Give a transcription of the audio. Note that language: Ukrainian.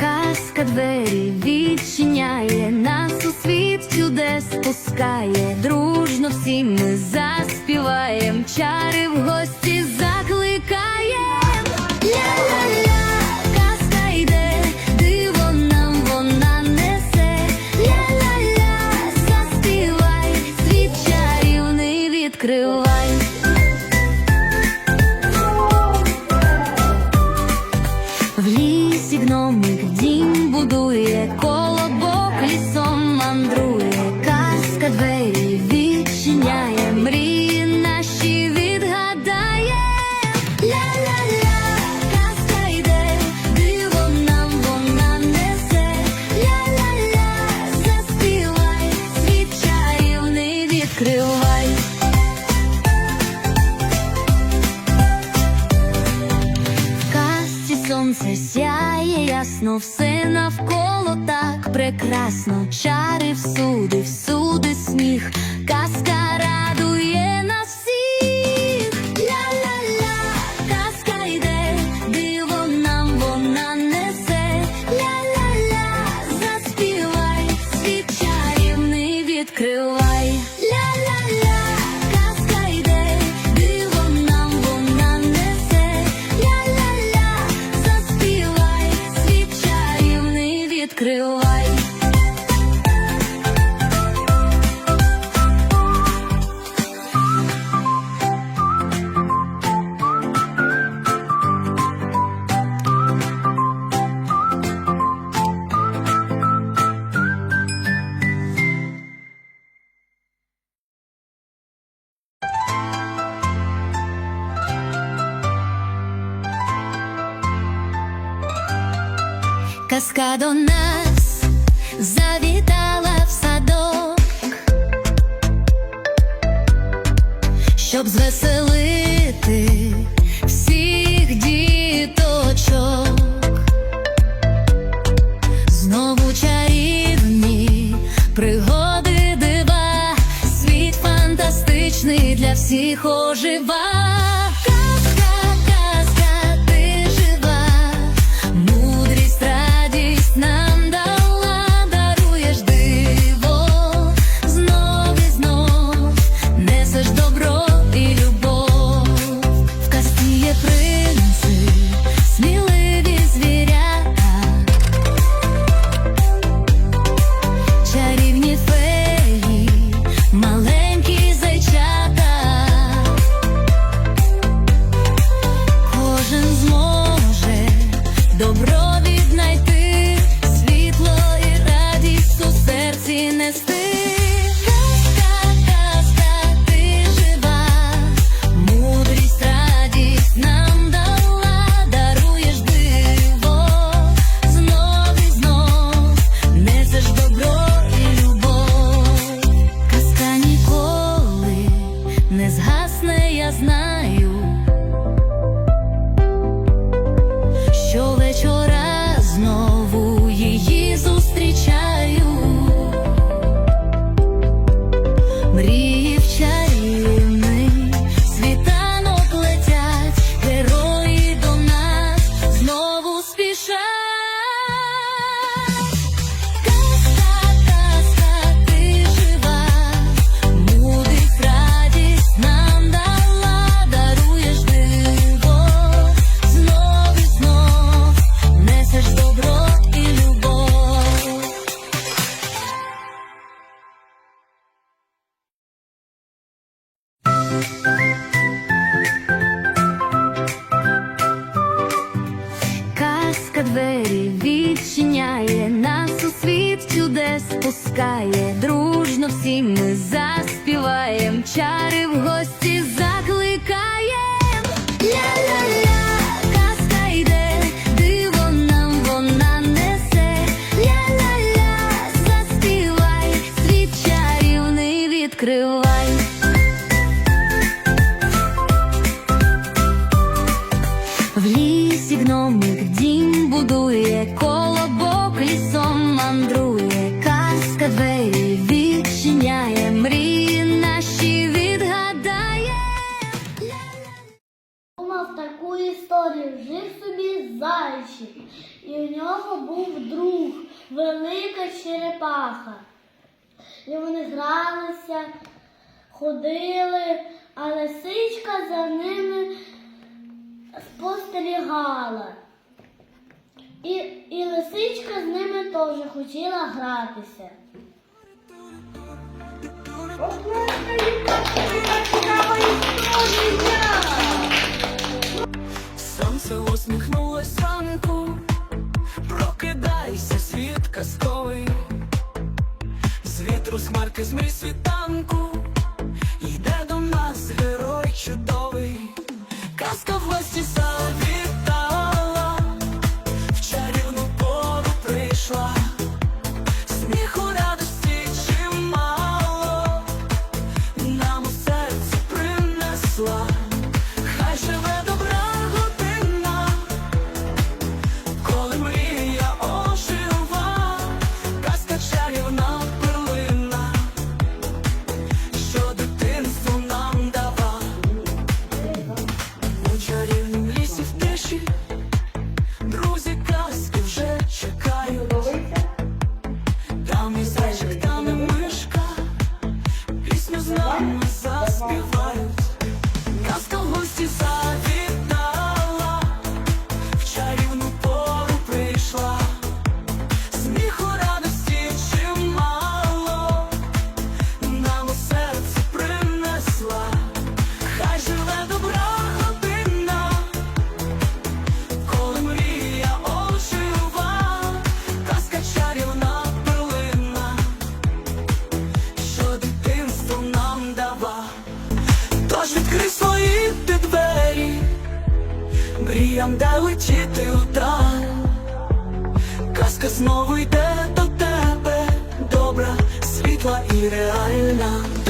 Казка двері відчиняє, нас у світ чудес пускає, дружно всі ми заспіваєм, чари в гості закликає, Ля-ля, казка йде, диво нам вона несе. Ля-ля-ля, заспівай, світ чарівний відкривай. відкривай. В казці сонце сяє ясно, все навколо так прекрасно, чари всюди. всюди казка до нас завітала в садок, щоб звеселити всіх діточок, знову чарівні пригоди дива, світ фантастичний для всіх ожива. добро. Казка двері відчиняє, нас у світ чудес пускає, дружно всі ми заспіваєм, чари в гості закликаєм. Ля-ля-ля открывай. ходили, а лисичка за ними спостерігала. І, І лисичка з ними теж хотіла гратися. Сонце усміхнулось ранку, прокидайся, світ казковий, з вітру смарки змій світанку нас герой чудовий, казка власті сам. мріям де летіти удар, казка знову йде до тебе, добра, світла і реальна.